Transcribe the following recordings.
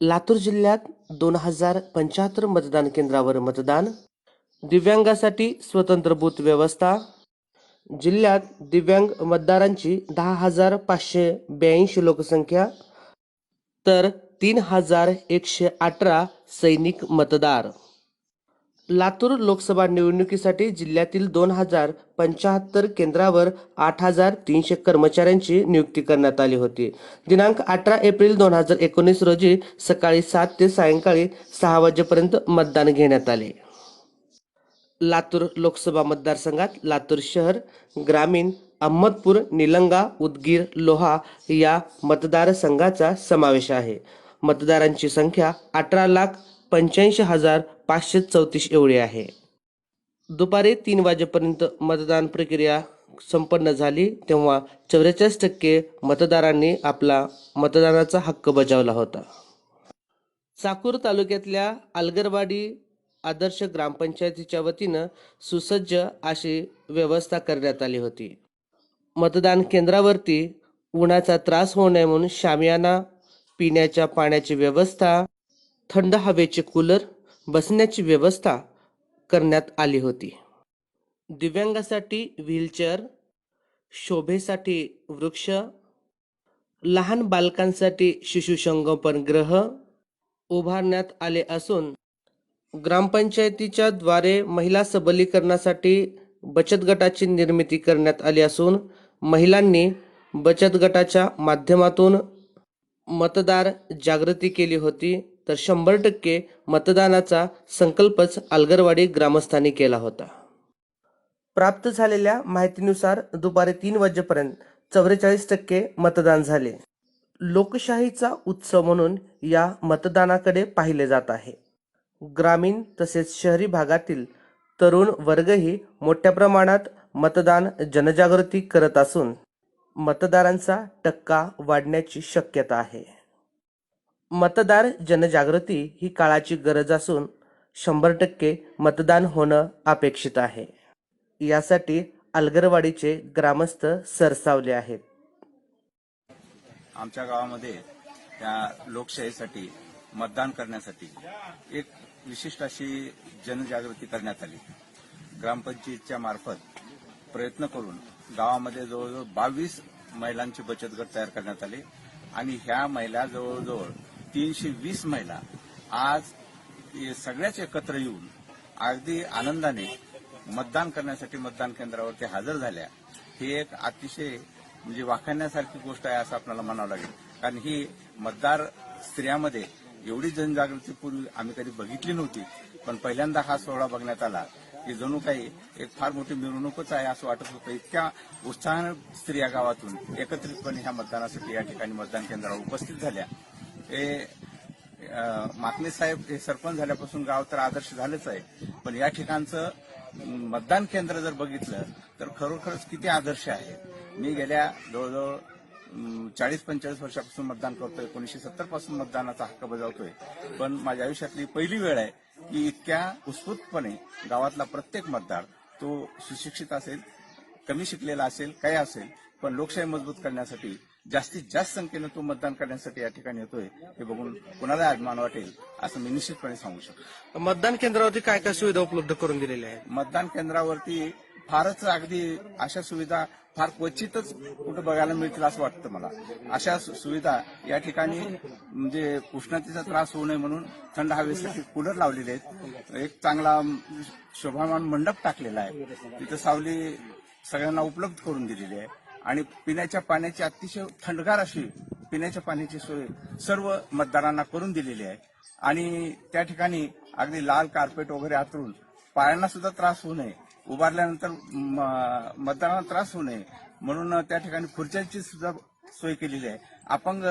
लातूर जिल्ह्यात दोन हजार पंच्याहत्तर मतदान केंद्रावर मतदान दिव्यांगासाठी स्वतंत्र बूथ व्यवस्था जिल्ह्यात दिव्यांग मतदारांची दहा हजार पाचशे ब्याऐंशी लोकसंख्या तर तीन हजार एकशे अठरा सैनिक मतदार. लातूर लोकसभा निवडणुकीसाठी जिल्ह्यातील दोन हजार पंच्याहत्तर केंद्रावर आठ हजार तीनशे कर्मचाऱ्यांची नियुक्ती करण्यात आली होती. दिनांक अठरा एप्रिल दोन हजार एकोणीस रोजी सकाळी सात ते सायंकाळी सहा वाजेपर्यंत मतदान घेण्यात आले. लातूर लोकसभा मतदारसंघात लातूर शहर ग्रामीण अहमदपूर निलंगा उदगीर लोहा या मतदारसंघाचा समावेश आहे. मतदारांची संख्या अठरा लाख पंच्याऐंशी हजार पाचशे चौतीस एवढी आहे. दुपारी तीन वाजेपर्यंत मतदान प्रक्रिया संपन्न झाली तेव्हा चौवेचाळीस टक्के मतदारांनी आपला मतदानाचा हक्क बजावला होता. चाकूर तालुक्यातल्या अलगरवाडी आदर्श ग्रामपंचायतीच्या वतीनं सुसज्ज अशी व्यवस्था करण्यात आली होती. मतदान केंद्रावरती उन्हाचा त्रास होऊ नये म्हणून शामियाना पिण्याच्या पाण्याची व्यवस्था थंड हवेचे कूलर बसण्याची व्यवस्था करण्यात आली होती. दिव्यांगासाठी व्हीलचेअर शोभेसाठी वृक्ष लहान बालकांसाठी शिशुसंगोपन ग्रह उभारण्यात आले असून ग्रामपंचायतीच्या द्वारे महिला सबलीकरणासाठी बचत गटाची निर्मिती करण्यात आली असून महिलांनी बचत गटाच्या माध्यमातून मतदार जागृती केली होती. तर शंभर टक्के मतदानाचा संकल्पच अलगरवाडी ग्रामस्थांनी केला होता. प्राप्त झालेल्या माहितीनुसार दुपारी तीन वाजेपर्यंत चौवेचाळीस टक्के मतदान झाले. लोकशाहीचा उत्सव म्हणून या मतदानाकडे पाहिले जात आहे. ग्रामीण तसेच शहरी भागातील तरुण वर्गही मोठ्या प्रमाणात मतदान जनजागृती करत असून मतदारांचा टक्का वाढण्याची शक्यता आहे. मतदार जनजागृती ही काळाची गरज असून शंभर टक्के मतदान होणं अपेक्षित आहे. यासाठी अलगरवाडीचे ग्रामस्थ सरसावले आहेत. आमच्या गावामध्ये त्या लोकशाहीसाठी मतदान करण्यासाठी एक विशिष्ट अशी जनजागृती करण्यात आली. ग्रामपंचायतच्या मार्फत प्रयत्न करून गावामध्ये जवळजवळ बावीस महिलांचे बचत गट तयार करण्यात आले आणि ह्या महिला जवळजवळ तीनशे वीस महिला आज सगळ्याच एकत्र येऊन अगदी आनंदाने मतदान करण्यासाठी मतदान केंद्रावरती हजर झाल्या. ही एक अतिशय म्हणजे वाखाण्यासारखी गोष्ट आहे असं आपल्याला म्हणावं लागेल. कारण ही मतदार स्त्रियामध्ये एवढी जनजागृतीपूर्वी आम्ही कधी बघितली नव्हती. पण पहिल्यांदा हा सोहळा बघण्यात आला की जणू काही एक फार मोठी मिरवणूकच आहे असं वाटत होतं. इतक्या उत्साहानं स्त्रिया गावातून एकत्रितपणे ह्या मतदानासाठी या ठिकाणी मतदान केंद्रावर उपस्थित झाल्या. हे अ, साहेब हे सरपंच झाल्यापासून गाव तर आदर्श झालंच आहे. पण या ठिकाणचं मतदान केंद्र जर बघितलं तर खरोखरच किती आदर्श आहे. मी गेल्या जवळजवळ चाळीस पंचेचाळीस वर्षापासून मतदान करतोय एकोणीशे सत्तरपासून मतदानाचा हक्क बजावतोय. पण माझ्या आयुष्यातली पहिली वेळ आहे की इतक्या उत्स्फूर्तपणे गावातला प्रत्येक मतदार तो सुशिक्षित असेल कमी शिकलेला असेल काय असेल पण लोकशाही मजबूत करण्यासाठी जास्तीत जास्त संख्येनं तो मतदान करण्यासाठी या ठिकाणी येतोय हे बघून कुणाला अभिमान वाटेल असं मी निश्चितपणे सांगू शकतो. मतदान केंद्रावरती काय काय सुविधा उपलब्ध करून दिलेल्या आहेत? मतदान केंद्रावरती फारच अगदी अशा सुविधा फार क्वचितच कुठं बघायला मिळतील असं वाटतं मला. अशा सुविधा या ठिकाणी म्हणजे उष्णतेचा त्रास होऊ नये म्हणून थंड हवेसाठी कूलर लावलेले आहेत. एक चांगला शोभामान मंडप टाकलेला आहे. तिथं सावली सगळ्यांना उपलब्ध करून दिलेली आहे. आणि पिण्याच्या पाण्याची अतिशय थंडगार अशी पिण्याच्या पाण्याची सोय सर्व मतदारांना करून दिलेली आहे. आणि त्या ठिकाणी अगदी लाल कार्पेट वगैरे आतरून पायांना सुद्धा त्रास होऊ नये. उभारल्यानंतर मतदारांना त्रास होऊ नये. म्हणून त्या ठिकाणी खुर्च्यांची सुद्धा सोय केलेली आहे. अपंग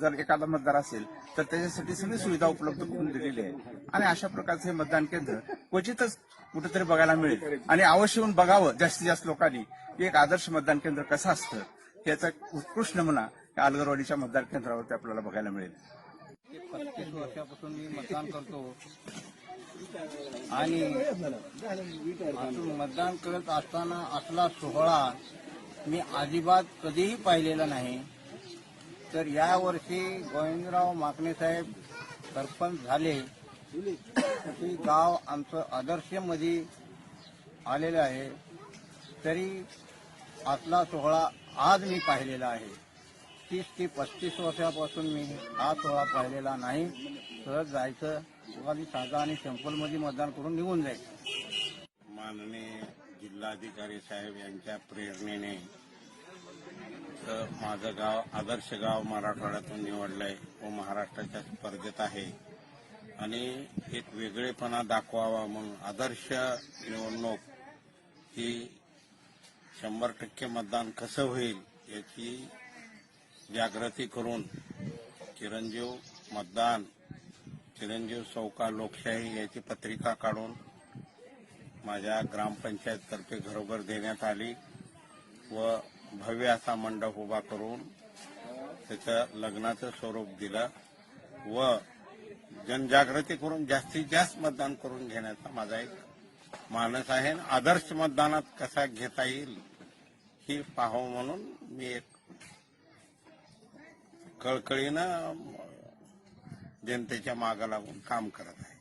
जर एखादा मतदार असेल तर त्याच्यासाठी सगळी सुविधा उपलब्ध करून दिलेली आहे. आणि अशा प्रकारचे हे मतदान केंद्र क्वचितच कुठेतरी बघायला मिळेल. आणि अवश्य येऊन बघावं जास्तीत जास्त लोकांनी. की एक आदर्श मतदान केंद्र कसं असतं याचा उत्कृष्ट नमुना या अलगरवाडीच्या मतदान केंद्रावरती आपल्याला बघायला मिळेल. पस्तीस वर्षापासून मी मतदान करतो. आणि मतदान करत असताना असला सोहळा मी अजिबात कधीही पाहिलेला नाही. तर यावर्षी गोविंदराव माकणे साहेब सरपंच झाले. गाव आमचं आदर्शमध्ये आलेलं आहे. तरी आतला सोहळा आज मी पाहिलेला आहे. तीस ते पस्तीस वर्षापासून मी हा सोहळा पाहिलेला नाही. सहज जायचं आणि साधा आणि सिंपलमध्ये मतदान करून निघून जायचं माननीय जिल्हाधिकारी साहेब यांच्या प्रेरणेने तर माझं गाव आदर्श गाव मराठवाड्यातून निवडलंय व महाराष्ट्राच्या स्पर्धेत आहे. आणि एक वेगळेपणा दाखवावा म्हणून आदर्श निवडणूक ही शंभर टक्के मतदान कसं होईल याची जागृती करून चिरंजीव मतदान चिरंजीव चौका लोकशाही याची पत्रिका काढून माझ्या ग्रामपंचायततर्फे घरोघर देण्यात आली व भव्य असा मंडप उभा करून त्याचं लग्नाचं स्वरूप दिलं व जनजागृती करून जास्तीत जास्त मतदान करून घेण्याचा माझा एक माणस आहे आदर्श मतदानात कसा घेता येईल ही पाहावं म्हणून मी एक कळकळीनं जनतेच्या मागं लागून काम करत आहे.